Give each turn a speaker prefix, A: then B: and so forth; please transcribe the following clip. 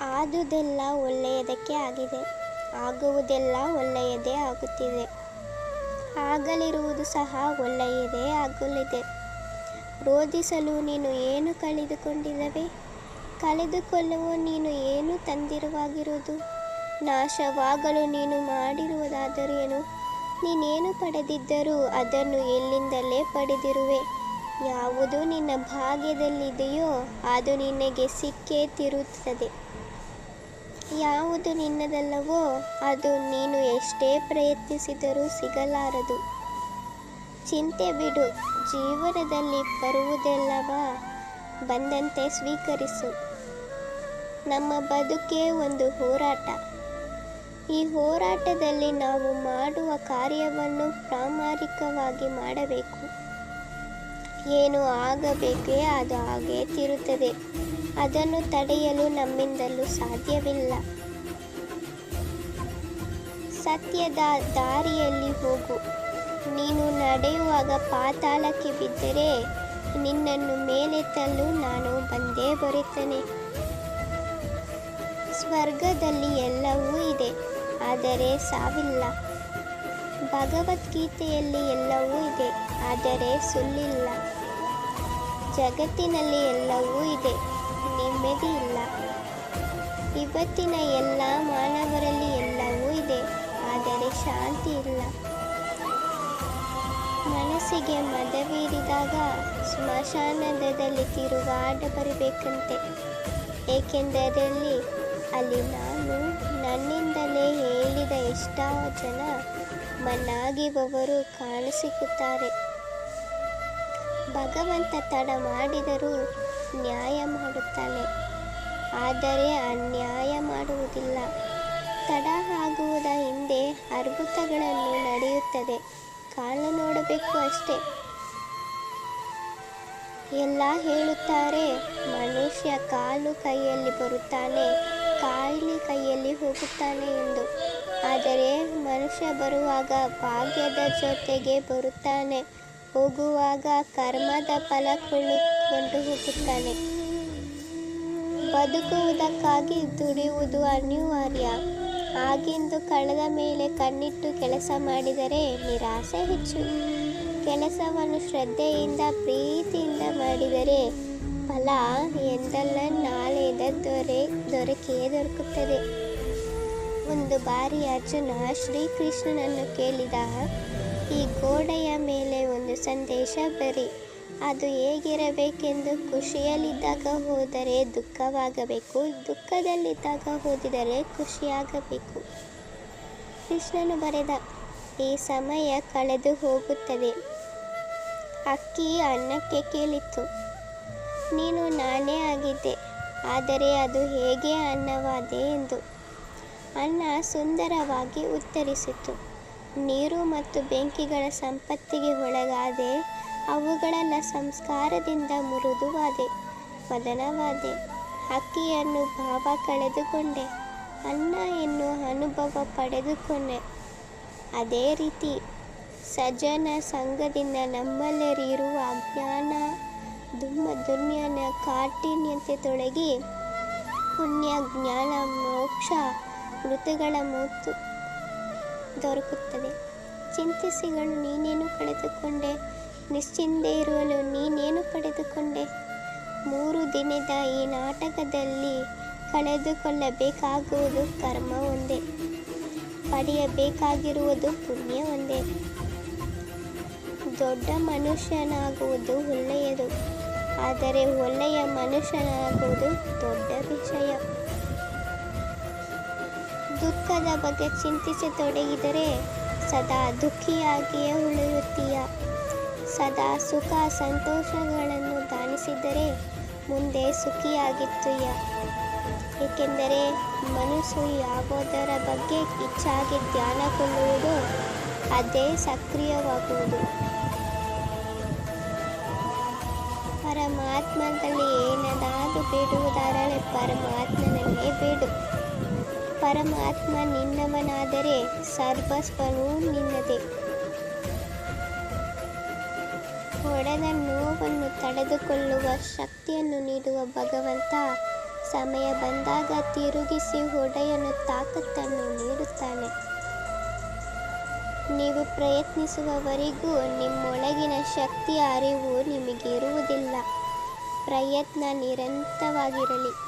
A: ಆದುದೆಲ್ಲ ಒಳ್ಳೆಯದಕ್ಕೆ ಆಗಿದೆ. ಆಗುವುದೆಲ್ಲ ಒಳ್ಳೆಯದೇ ಆಗುತ್ತಿದೆ. ಆಗಲಿರುವುದು ಸಹ ಒಳ್ಳೆಯದೇ ಆಗಲಿದೆ. ರೋಧಿಸಲು ನೀನು ಏನು ಕಳೆದುಕೊಂಡಿಲ್ಲವೇ? ಕಳೆದುಕೊಳ್ಳುವ ನೀನು ಏನು ತಂದಿರುವಾಗಿರುವುದು? ನಾಶವಾಗಲು ನೀನು ಮಾಡಿರುವುದಾದರೇನು ನೀನೇನು ಪಡೆದಿದ್ದರೂ ಅದನ್ನು ಎಲ್ಲಿಂದಲೇ ಪಡೆದಿರುವೆ? ಯಾವುದು ನಿನ್ನ ಭಾಗ್ಯದಲ್ಲಿದೆಯೋ ಅದು ನಿನಗೆ ಸಿಕ್ಕೇ ತಿರುತ್ತದೆ. ಯಾವುದು ನಿನ್ನದಲ್ಲವೋ ಅದು ನೀನು ಎಷ್ಟೇ ಪ್ರಯತ್ನಿಸಿದರೂ ಸಿಗಲಾರದು. ಚಿಂತೆ ಬಿಡು, ಜೀವನದಲ್ಲಿ ಬರುವುದೆಲ್ಲವ? ಬಂದಂತೆ ಸ್ವೀಕರಿಸು. ನಮ್ಮ ಬದುಕೇ ಒಂದು ಹೋರಾಟ. ಈ ಹೋರಾಟದಲ್ಲಿ ನಾವು ಮಾಡುವ ಕಾರ್ಯವನ್ನು ಪ್ರಾಮಾಣಿಕವಾಗಿ ಮಾಡಬೇಕು. ಏನು ಆಗಬೇಕೇ ಅದು ಹಾಗೇ ತಿರುತ್ತದೆ. ಅದನ್ನು ತಡೆಯಲು ನಮ್ಮಿಂದಲೂ ಸಾಧ್ಯವಿಲ್ಲ. ಸತ್ಯದ ದಾರಿಯಲ್ಲಿ ಹೋಗು. ನೀನು ನಡೆಯುವಾಗ ಪಾತಾಳಕ್ಕೆ ಬಿದ್ದರೆ ನಿನ್ನನ್ನು ಮೇಲೆತ್ತಲು ನಾನು ಬಂದೇ ಬರುತ್ತೇನೆ. ಸ್ವರ್ಗದಲ್ಲಿ ಎಲ್ಲವೂ ಇದೆ, ಆದರೆ ಸಾವಿಲ್ಲ. ಭಗವದ್ಗೀತೆಯಲ್ಲಿ ಎಲ್ಲವೂ ಇದೆ, ಆದರೆ ಸುಳ್ಳಿಲ್ಲ. ಜಗತ್ತಿನಲ್ಲಿ ಎಲ್ಲವೂ ಇದೆ. ನೆಮ್ಮದಿ ಇಲ್ಲ. ಇವತ್ತಿನ ಎಲ್ಲ ಮಾನವರಲ್ಲಿ ಎಲ್ಲವೂ ಇದೆ. ಆದರೆ ಶಾಂತಿ ಇಲ್ಲ. ಮನಸ್ಸಿಗೆ ಮದವೇರಿದಾಗ ಸ್ಮಶಾನದಲ್ಲಿ ತಿರುಗಾಟ ಬರಬೇಕಂತೆ. ಏಕೆಂದರೆ ಅಲ್ಲಿ ನಾನು ನನ್ನಿಂದಲೇ ಹೇಳಿದ ಎಷ್ಟೋ ಜನ ಮಣ್ಣಾಗಿರುವವರು ಕಾಣಸಿಗುತ್ತಾರೆ ಭಗವಂತ ತಡ ಮಾಡಿದರೂ ನ್ಯಾಯ ಮಾಡುತ್ತಾನೆ. ಆದರೆ ಅನ್ಯಾಯ ಮಾಡುವುದಿಲ್ಲ. ತಡ ಆಗುವುದ ಹಿಂದೆ ಅರ್ಭುತಗಳನ್ನು ನಡೆಯುತ್ತದೆ. ಕಾಲ ನೋಡಬೇಕು ಅಷ್ಟೇ. ಎಲ್ಲ ಹೇಳುತ್ತಾರೆ, ಮನುಷ್ಯ ಕಾಲು ಕೈಯಲ್ಲಿ ಬರುತ್ತಾನೆ ಕಾಯಿಲೆ ಕೈಯಲ್ಲಿ ಹೋಗುತ್ತಾನೆ ಎಂದು. ಆದರೆ ಮನುಷ್ಯ ಬರುವಾಗ ಭಾಗ್ಯದ ಜೊತೆಗೆ ಬರುತ್ತಾನೆ. ಹೋಗುವಾಗ ಕರ್ಮದ ಫಲ ಕೊಳ್ಳಿಕೊಂಡು ಹೋಗುತ್ತಾನೆ. ಬದುಕುವುದಕ್ಕಾಗಿ ದುಡಿಯುವುದು ಅನಿವಾರ್ಯ. ಆಗಿಂದು ಕಳೆದ ಮೇಲೆ ಕಣ್ಣಿಟ್ಟು ಕೆಲಸ ಮಾಡಿದರೆ ನಿರಾಸೆ ಹೆಚ್ಚು. ಕೆಲಸವನ್ನು ಶ್ರದ್ಧೆಯಿಂದ, ಪ್ರೀತಿಯಿಂದ ಮಾಡಿದರೆ ಫಲ ಎಂದಲ್ಲ ನಾಳೆಯಿಂದ ದೊರೆ, ದೊರಕಿಯೇ ದೊರಕುತ್ತದೆ. ಒಂದು ಬಾರಿ ಅರ್ಜುನ ಶ್ರೀಕೃಷ್ಣನನ್ನು ಕೇಳಿದ ಈ ಗೋಡೆಯ ಮೇಲೆ ಒಂದು ಸಂದೇಶ ಬರಿ. ಅದು ಹೇಗಿರಬೇಕೆಂದು ಖುಷಿಯಲ್ಲಿದ್ದಾಗ ಹೋದರೆ ದುಃಖವಾಗಬೇಕು, ದುಃಖದಲ್ಲಿದ್ದಾಗ ಓದಿದರೆ ಖುಷಿಯಾಗಬೇಕು. ಕೃಷ್ಣನು ಬರೆದ, ಈ ಸಮಯ ಕಳೆದು ಹೋಗುತ್ತದೆ. ಅಕ್ಕಿ ಅನ್ನಕ್ಕೆ ಕೇಳಿತು ನೀನು ನಾನೇ ಆಗಿದ್ದೆ, ಆದರೆ ಅದು ಹೇಗೆ ಅನ್ನವಾದೆ ಎಂದು. ಅನ್ನ ಸುಂದರವಾಗಿ ಉತ್ತರಿಸಿತು. ನೀರು ಮತ್ತು ಬೆಂಕಿಗಳ ಸಂಪತ್ತಿಗೆ ಒಳಗಾದೆ ಅವುಗಳೆಲ್ಲ ಸಂಸ್ಕಾರದಿಂದ ಮೃದುವಾದೆ ಮದನವಾದೆ ಅಕ್ಕಿಯನ್ನು ಭಾವ ಕಳೆದುಕೊಂಡೆ, ಅನ್ನ ಎನ್ನುವ ಅನುಭವ ಪಡೆದುಕೊಂಡೆ. ಅದೇ ರೀತಿ ಸಜ್ಜನ ಸಂಘದಿಂದ ನಮ್ಮಲ್ಲಿರುವ ಅಜ್ಞಾನ ದುಮ್ಮ ದುನ್ಯನ ಕಾಠಿನ್ಯತೆ ತೊಡಗಿ ಪುಣ್ಯ, ಜ್ಞಾನ, ಮೋಕ್ಷ ಋತುಗಳ ಮೂತು ದೊರಕುತ್ತದೆ. ಚಿಂತಿಸಿಗಳು, ನೀನೇನು ಕಳೆದುಕೊಂಡೆ? ನಿಶ್ಚಿಂತೆ ಇರುವಲು ನೀನೇನು ಪಡೆದುಕೊಂಡೆ? ಮೂರು ದಿನದ ಈ ನಾಟಕದಲ್ಲಿ ಕಳೆದುಕೊಳ್ಳಬೇಕಾಗುವುದು ಕರ್ಮ ಒಂದೇ. ಪಡೆಯಬೇಕಾಗಿರುವುದು ಪುಣ್ಯ ಒಂದೇ. ದೊಡ್ಡ ಮನುಷ್ಯನಾಗುವುದು ಒಳ್ಳೆಯದು, ಆದರೆ ಒಳ್ಳೆಯ ಮನುಷ್ಯನಾಗುವುದು ದೊಡ್ಡ ವಿಷಯ ದುಃಖದ ಬಗ್ಗೆ ಚಿಂತಿಸತೊಡಗಿದರೆ ಸದಾ ದುಃಖಿಯಾಗಿಯೇ ಉಳಿಯುತ್ತೀಯ. ಸದಾ ಸುಖ ಸಂತೋಷಗಳನ್ನು ದಾನಿಸಿದರೆ ಮುಂದೆ ಸುಖಿಯಾಗಿತ್ತೀಯ. ಏಕೆಂದರೆ ಮನಸ್ಸು ಯಾವುದರ ಬಗ್ಗೆ ಹೆಚ್ಚಾಗಿ ಧ್ಯಾನಗೊಳ್ಳುವುದೋ ಅದೇ ಸಕ್ರಿಯವಾಗುವುದು. ಪರಮಾತ್ಮದಲ್ಲಿ ಏನದಾದರೂ ಬೇಡುವುದಾದರೆ ಪರಮಾತ್ಮನನ್ನೇ ಬೇಡು. ಪರಮಾತ್ಮ ನಿನ್ನವನಾದರೆ ಸರ್ವಸ್ವನೂ ನಿನ್ನದೇ. ಒಡೆದ ನೋವನ್ನು ತಡೆದುಕೊಳ್ಳುವ ಶಕ್ತಿಯನ್ನು ನೀಡುವ ಭಗವಂತ ಸಮಯ ಬಂದಾಗ ತಿರುಗಿಸಿ ಹೊಡೆಯಲು ತಾಕತ್ತನ್ನು ನೀಡುತ್ತಾನೆ. ನೀವು ಪ್ರಯತ್ನಿಸುವವರೆಗೂ ನಿಮ್ಮೊಳಗಿನ ಶಕ್ತಿಯ ಅರಿವು ನಿಮಗಿರುವುದಿಲ್ಲ. ಪ್ರಯತ್ನ ನಿರಂತರವಾಗಿರಲಿ.